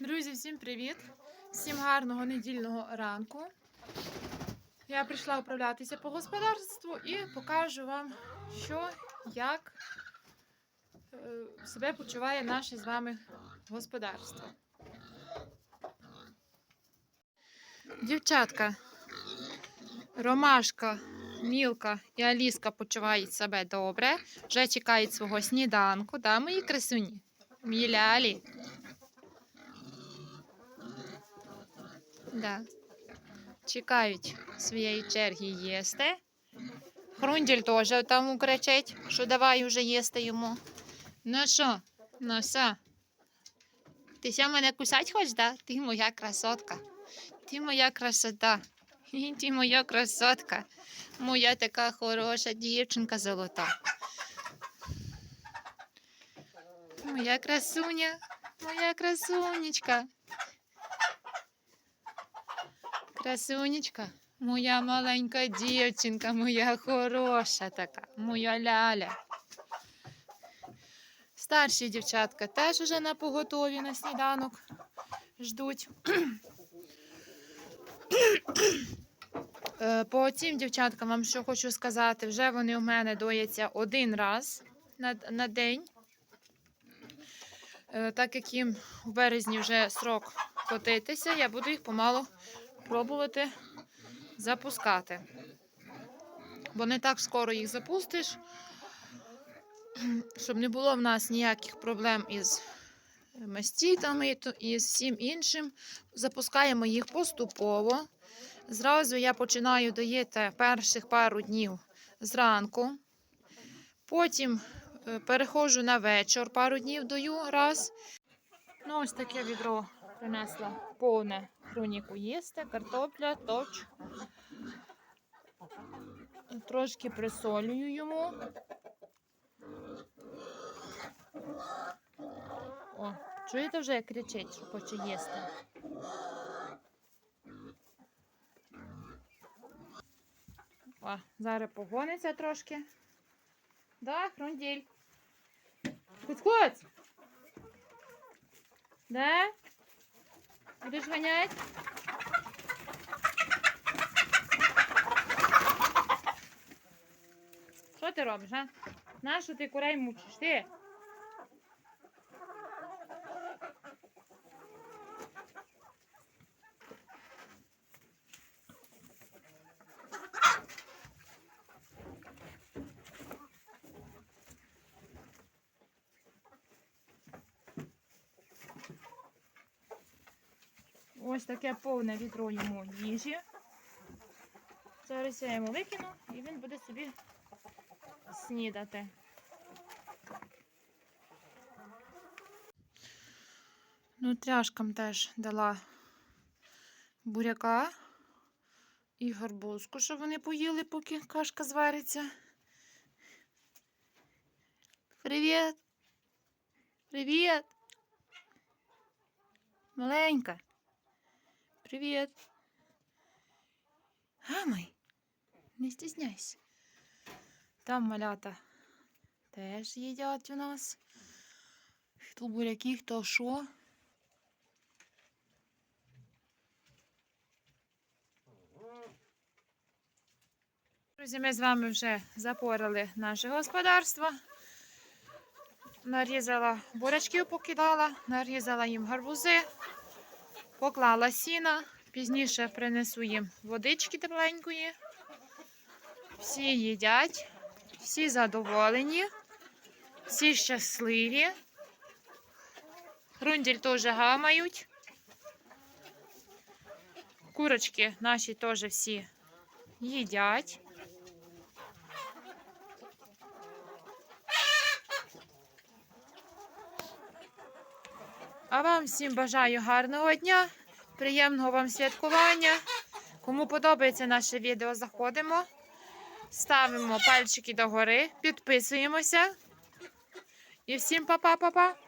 Друзі, всім привіт! Всім гарного недільного ранку. Я прийшла управлятися по господарству і покажу вам, що, як е, себе почуває наше з вами господарство. Дівчатка, Ромашка, Мілка і Аліска почувають себе добре. Вже чекають свого сніданку. Да, мої красуні? Мої лялі. Да. Чекають своєї черги їсти. Хрунділь теж там кричить, що давай вже їсти йому. Ну що, ну все. Ти ся мене кусать хочеш, да? Ти моя красотка. Ти моя красота. Ти моя красотка. Моя така хороша дівчинка золота. Моя красуня, моя красунечка. Красунечка, моя маленька дівчинка, моя хороша така, моя ляля. Старші дівчатка теж уже на поготові на сніданок ждуть. Е, По цим дівчаткам вам що хочу сказати, вже вони у мене дояться один раз на, на день. Е, Так як їм в березні вже срок котитися, я буду їх помалу пробувати запускати. Бо не так скоро їх запустиш, щоб не було в нас ніяких проблем із мастітами і з всім іншим. Запускаємо їх поступово. Зразу я починаю доїти перших пару днів зранку. Потім е, переходжу на вечір, пару днів даю раз. Ну, ось таке відро принесла повне хроніку їсти, картопля, точ. Трошки присолюю йому. О, чуєте вже, як кричить, що хоче їсти. О, зараз погониться трошки. Да, хрунділь. Куць-куць! Да? Будеш гонять. Що ти робиш, а? Нащо ти курей мучиш? Ти? Ось таке повне відро йому їжі. Зараз я йому викину і він буде собі снідати. Нутряшкам теж дала буряка і гарбузку, щоб вони поїли, поки кашка звариться. Привіт! Привіт! Маленька. Привіт. Гамай, не стісняйся. Там малята теж їдять у нас. Хто буряки, хто що. Друзі, ми з вами вже запорали наше господарство. Нарізала бурячків покидала, нарізала їм гарбузи. Поклала сіна, пізніше принесу їм водички тепленької. Всі їдять, всі задоволені, всі щасливі. Грунділь теж гамають. Курочки наші теж всі їдять. А вам всім бажаю гарного дня, приємного вам святкування. Кому подобається наше відео, заходимо, ставимо пальчики догори, підписуємося. І всім па-па-па-па!